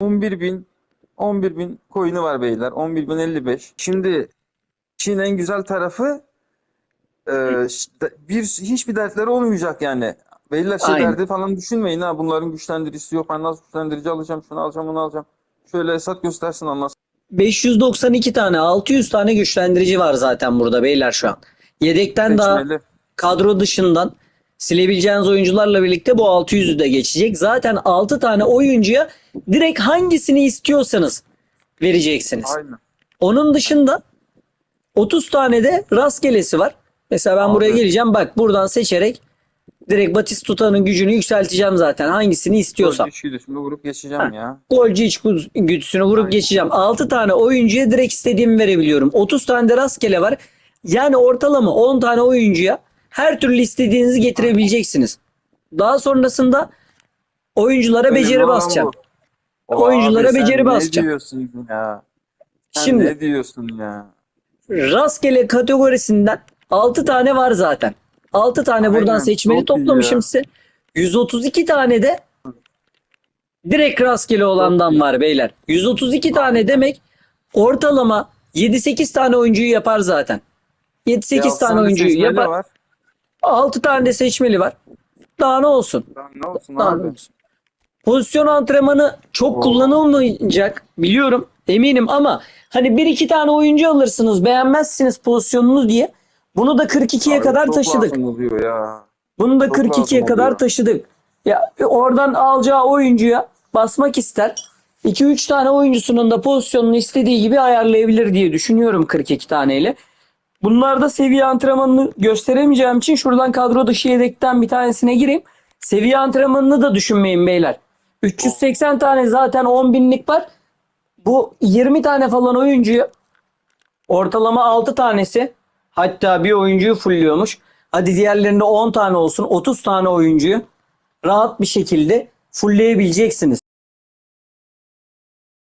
11 bin 11 bin coin'i var beyler. 11 bin 55. Şimdi Çin en güzel tarafı e, bir hiçbir dertleri olmayacak yani. Beyler şey Aynen. derdi falan düşünmeyin ha. Bunların güçlendiricisi yok. Ben nasıl güçlendirici alacağım? Şunu alacağım, bunu alacağım. Şöyle Esat göstersin anlasın. 592 tane 600 tane güçlendirici var zaten burada beyler şu an. Yedekten daha Seçmeli. kadro dışından silebileceğiniz oyuncularla birlikte bu 600'ü de geçecek. Zaten 6 tane oyuncuya direkt hangisini istiyorsanız vereceksiniz. Aynen. Onun dışında 30 tane de rastgelesi var. Mesela ben Abi. buraya geleceğim. Bak buradan seçerek direkt Batistuta'nın gücünü yükselteceğim zaten. Hangisini istiyorsam. Gol güçlüydü. Şimdi vurup geçeceğim ya. Golcü iç güdüsünü vurup Aynen. geçeceğim. 6 tane oyuncuya direkt istediğimi verebiliyorum. 30 tane de rastgele var. Yani ortalama 10 tane oyuncuya her türlü istediğinizi getirebileceksiniz. Daha sonrasında oyunculara Önemli beceri basacağım. Oyunculara Abi beceri ne basacağım. diyorsun ya? Sen Şimdi ne diyorsun ya? rastgele kategorisinden 6 tane var zaten. 6 tane buradan Aynen, seçmeli çok iyi toplamışım ya. size. 132 tane de direkt rastgele olandan var beyler. 132 tane demek ortalama 7-8 tane oyuncuyu yapar zaten. 7-8 Ya, tane oyuncuyu seçmeli yapar. var. 6 tane de seçmeli var. Daha ne olsun? Lan ne olsun Daha abi? ne olsun? Pozisyon antrenmanı çok Oo. kullanılmayacak biliyorum eminim ama hani bir iki tane oyuncu alırsınız beğenmezsiniz pozisyonunu diye bunu da 42'ye Abi kadar çok taşıdık. lazım oluyor ya. Bunu da Çok 42'ye lazım kadar oluyor. taşıdık. Ya oradan alacağı oyuncuya basmak ister. 2-3 tane oyuncusunun da pozisyonunu istediği gibi ayarlayabilir diye düşünüyorum 42 taneyle. Bunlarda seviye antrenmanını gösteremeyeceğim için şuradan kadro dışı yedekten bir tanesine gireyim. Seviye antrenmanını da düşünmeyin beyler. 380 tane zaten 10 binlik var. Bu 20 tane falan oyuncuyu ortalama 6 tanesi hatta bir oyuncuyu fulluyormuş. Hadi diğerlerinde 10 tane olsun 30 tane oyuncuyu rahat bir şekilde fullleyebileceksiniz.